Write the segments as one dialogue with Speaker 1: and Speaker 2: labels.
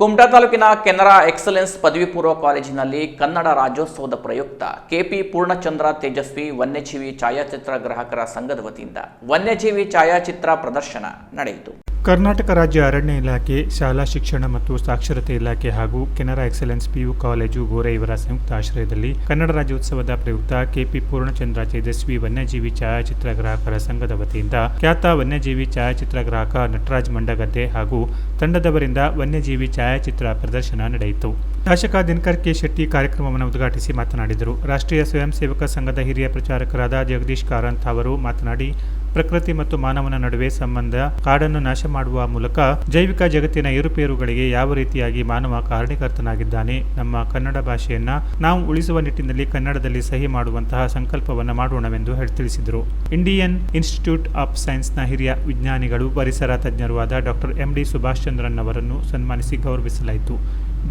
Speaker 1: ಕುಮಟಾ ತಾಲೂಕಿನ ಕೆನರಾ ಎಕ್ಸಲೆನ್ಸ್ ಪದವಿ ಪೂರ್ವ ಕಾಲೇಜಿನಲ್ಲಿ ಕನ್ನಡ ರಾಜ್ಯೋತ್ಸವದ ಪ್ರಯುಕ್ತ ಕೆಪಿ ಪೂರ್ಣಚಂದ್ರ ತೇಜಸ್ವಿ ವನ್ಯಜೀವಿ ಛಾಯಾಚಿತ್ರ ಗ್ರಾಹಕರ ಸಂಘದ ವತಿಯಿಂದ ವನ್ಯಜೀವಿ ಛಾಯಾಚಿತ್ರ ಪ್ರದರ್ಶನ ನಡೆಯಿತು.
Speaker 2: ಕರ್ನಾಟಕ ರಾಜ್ಯ ಅರಣ್ಯ ಇಲಾಖೆ, ಶಾಲಾ ಶಿಕ್ಷಣ ಮತ್ತು ಸಾಕ್ಷರತೆ ಇಲಾಖೆ ಹಾಗೂ Canara excellence PU college Gore ಇವರ ಸಂಯುಕ್ತ ಆಶ್ರಯದಲ್ಲಿ ಕನ್ನಡ ರಾಜ್ಯೋತ್ಸವದ ಪ್ರಯುಕ್ತ ಕೆಪಿ ಪೂರ್ಣಚಂದ್ರ ತೇಜಸ್ವಿ ವನ್ಯಜೀವಿ ಛಾಯಾಚಿತ್ರ ಗ್ರಾಹಕರ ಸಂಘದ ವತಿಯಿಂದ ಖ್ಯಾತ ವನ್ಯಜೀವಿ ಛಾಯಾಚಿತ್ರ ಗ್ರಾಹಕ ನಟರಾಜ್ ಮಂಡಗದ್ದೆ ಹಾಗೂ ತಂಡದವರಿಂದ ವನ್ಯಜೀವಿ ಛಾಯಾಚಿತ್ರ ಪ್ರದರ್ಶನ ನಡೆಯಿತು. ಶಾಸಕ ದಿನಕರ್ ಕೆ ಶೆಟ್ಟಿ ಕಾರ್ಯಕ್ರಮವನ್ನು ಉದ್ಘಾಟಿಸಿ ಮಾತನಾಡಿದರು. ರಾಷ್ಟ್ರೀಯ ಸ್ವಯಂ ಸೇವಕ ಸಂಘದ ಹಿರಿಯ ಪ್ರಚಾರಕರಾದ ಜಗದೀಶ್ ಕಾರಂತ್ ಅವರು ಮಾತನಾಡಿ ಪ್ರಕೃತಿ ಮತ್ತು ಮಾನವನ ನಡುವೆ ಸಂಬಂಧ ಕಾಡನ್ನು ನಾಶ ಮಾಡುವ ಮೂಲಕ ಜೈವಿಕ ಜಗತ್ತಿನ ಏರುಪೇರುಗಳಿಗೆ ಯಾವ ರೀತಿಯಾಗಿ ಮಾನವ ಕಾರಣೀಕರ್ತನಾಗಿದ್ದಾನೆ ನಮ್ಮ ಕನ್ನಡ ಭಾಷೆಯನ್ನ ನಾವು ಉಳಿಸುವ ನಿಟ್ಟಿನಲ್ಲಿ ಕನ್ನಡದಲ್ಲಿ ಸಹಿ ಮಾಡುವಂತಹ ಸಂಕಲ್ಪವನ್ನು ಮಾಡೋಣವೆಂದು ತಿಳಿಸಿದರು. ಇಂಡಿಯನ್ ಇನ್ಸ್ಟಿಟ್ಯೂಟ್ ಆಫ್ ಸೈನ್ಸ್ನ ಹಿರಿಯ ವಿಜ್ಞಾನಿಗಳು, ಪರಿಸರ ತಜ್ಞರೂ ಆದ doctor M D Subhash Chandran ಅವರನ್ನು ಸನ್ಮಾನಿಸಿ ಗೌರವಿಸಲಾಯಿತು.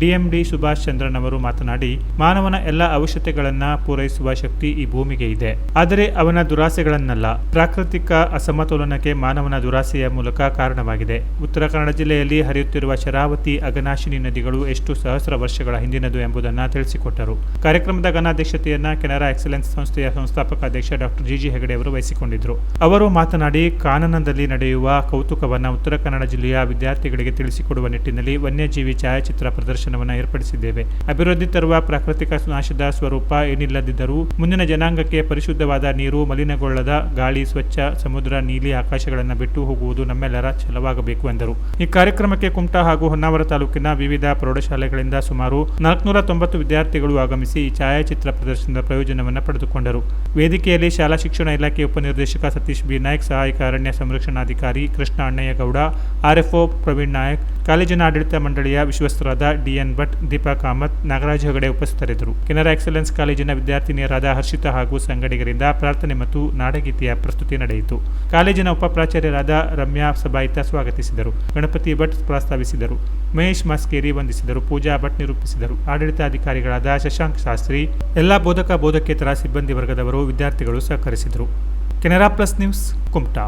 Speaker 2: ಡಿಎಂಡಿ ಸುಭಾಷ್ ಚಂದ್ರನ್ ಅವರು ಮಾತನಾಡಿ, ಮಾನವನ ಎಲ್ಲ ಅವಶ್ಯತೆಗಳನ್ನು ಪೂರೈಸುವ ಶಕ್ತಿ ಈ ಭೂಮಿಗೆ ಇದೆ. ಆದರೆ ಅವನ ದುರಾಸೆಗಳನ್ನಲ್ಲ. ಪ್ರಾಕೃತಿಕ ಅಸಮತೋಲನಕ್ಕೆ ಮಾನವನ ದುರಾಸೆಯ ಮೂಲಕ ಕಾರಣವಾಗಿದೆ. ಉತ್ತರ ಕನ್ನಡ ಜಿಲ್ಲೆಯಲ್ಲಿ ಹರಿಯುತ್ತಿರುವ ಶರಾವತಿ ಅಗನಾಶಿನಿ ನದಿಗಳು ಎಷ್ಟು ಸಹಸ್ರ ವರ್ಷಗಳ ಹಿಂದಿನದು ಎಂಬುದನ್ನು ತಿಳಿಸಿಕೊಟ್ಟರು. ಕಾರ್ಯಕ್ರಮದ ಘನಾಧ್ಯಕ್ಷತೆಯನ್ನ ಕೆನರಾ ಎಕ್ಸಲೆನ್ಸ್ ಸಂಸ್ಥೆಯ ಸಂಸ್ಥಾಪಕ ಅಧ್ಯಕ್ಷ ಡಾಕ್ಟರ್ ಜಿಜಿ ಹೆಗಡೆ ಅವರು ವಹಿಸಿಕೊಂಡಿದ್ದರು ಅವರು ಮಾತನಾಡಿ, ಕಾನನದಲ್ಲಿ ನಡೆಯುವ ಕೌತುಕವನ್ನು ಉತ್ತರ ಕನ್ನಡ ಜಿಲ್ಲೆಯ ವಿದ್ಯಾರ್ಥಿಗಳಿಗೆ ತಿಳಿಸಿಕೊಡುವ ನಿಟ್ಟಿನಲ್ಲಿ ವನ್ಯಜೀವಿ ಛಾಯಾಚಿತ್ರ ಪ್ರದರ್ಶನವನ್ನು ಏರ್ಪಡಿಸಿದ್ದೇವೆ. ಅಭಿವೃದ್ಧಿ ತರುವ ಪ್ರಾಕೃತಿಕ ನಾಶದ ಸ್ವರೂಪ ಏನಿಲ್ಲದಿದ್ದರೂ ಮುಂದಿನ ಜನಾಂಗಕ್ಕೆ ಪರಿಶುದ್ಧವಾದ ನೀರು, ಮಲಿನಗೊಳ್ಳದ ಗಾಳಿ, ಸ್ವಚ್ಛ ಸಮುದ್ರ, ನೀಲಿ ಆಕಾಶಗಳನ್ನು ಬಿಟ್ಟು ಹೋಗುವುದು ನಮ್ಮೆಲ್ಲರ ಛಲವಾಗಬೇಕು ಎಂದರು. ಈ ಕಾರ್ಯಕ್ರಮಕ್ಕೆ ಕುಮಟಾ ಹಾಗೂ ಹೊನ್ನಾವರ ತಾಲೂಕಿನ ವಿವಿಧ ಪ್ರೌಢಶಾಲೆಗಳಿಂದ ಸುಮಾರು ನಾಲ್ಕುನೂರ ತೊಂಬತ್ತು ವಿದ್ಯಾರ್ಥಿಗಳು ಆಗಮಿಸಿ ಈ ಛಾಯಾಚಿತ್ರ ಪ್ರದರ್ಶನದ ಪ್ರಯೋಜನವನ್ನು ಪಡೆದುಕೊಂಡರು. ವೇದಿಕೆಯಲ್ಲಿ ಶಾಲಾ ಶಿಕ್ಷಣ ಇಲಾಖೆ ಉಪನಿರ್ದೇಶಕ ಸತೀಶ್ ಬಿ. ನಾಯಕ್, ಸಹಾಯಕ ಅರಣ್ಯ ಸಂರಕ್ಷಣಾಧಿಕಾರಿ ಕೃಷ್ಣ ಅಣ್ಣಯ್ಯಗೌಡ, ಆರ್ಎಫ್ಒ ಪ್ರವೀಣ್ ನಾಯಕ್ ಕಾಲೇಜಿನ ಆಡಳಿತ ಮಂಡಳಿಯ ವಿಶ್ವಸ್ತರಾದ ಡಿಎನ್ ಭಟ್ ದೀಪಾ ಕಾಮತ್ ನಾಗರಾಜ್ ಹೆಗಡೆ ಉಪಸ್ಥಿತರಿದ್ದರು. ಕೆನರಾ ಎಕ್ಸಲೆನ್ಸ್ ಕಾಲೇಜಿನ ವಿದ್ಯಾರ್ಥಿನಿಯರಾದ ಹರ್ಷಿತಾ ಹಾಗೂ ಸಂಗಡಿಗರಿಂದ ಪ್ರಾರ್ಥನೆ ಮತ್ತು ನಾಡಗೀತೆಯ ಪ್ರಸ್ತುತಿ ನಡೆಯಿತು. ಕಾಲೇಜಿನ ಉಪಪ್ರಾಚಾರ್ಯರಾದ ರಮ್ಯಾ ಸಬಾಯಿತ ಸ್ವಾಗತಿಸಿದರು. ಗಣಪತಿ ಭಟ್ ಪ್ರಸ್ತಾವಿಸಿದರು. ಮಹೇಶ್ ಮಾಸ್ಕೇರಿ ವಂದಿಸಿದರು. ಪೂಜಾ ಭಟ್ ನಿರೂಪಿಸಿದರು. ಆಡಳಿತಾಧಿಕಾರಿಗಳಾದ ಶಶಾಂಕ್ ಶಾಸ್ತ್ರಿ, ಎಲ್ಲ ಬೋಧಕ ಬೋಧಕೇತರ ಸಿಬ್ಬಂದಿ ವರ್ಗದವರು ವಿದ್ಯಾರ್ಥಿಗಳು ಸಹಕರಿಸಿದರು. Canara plus news, Kumta.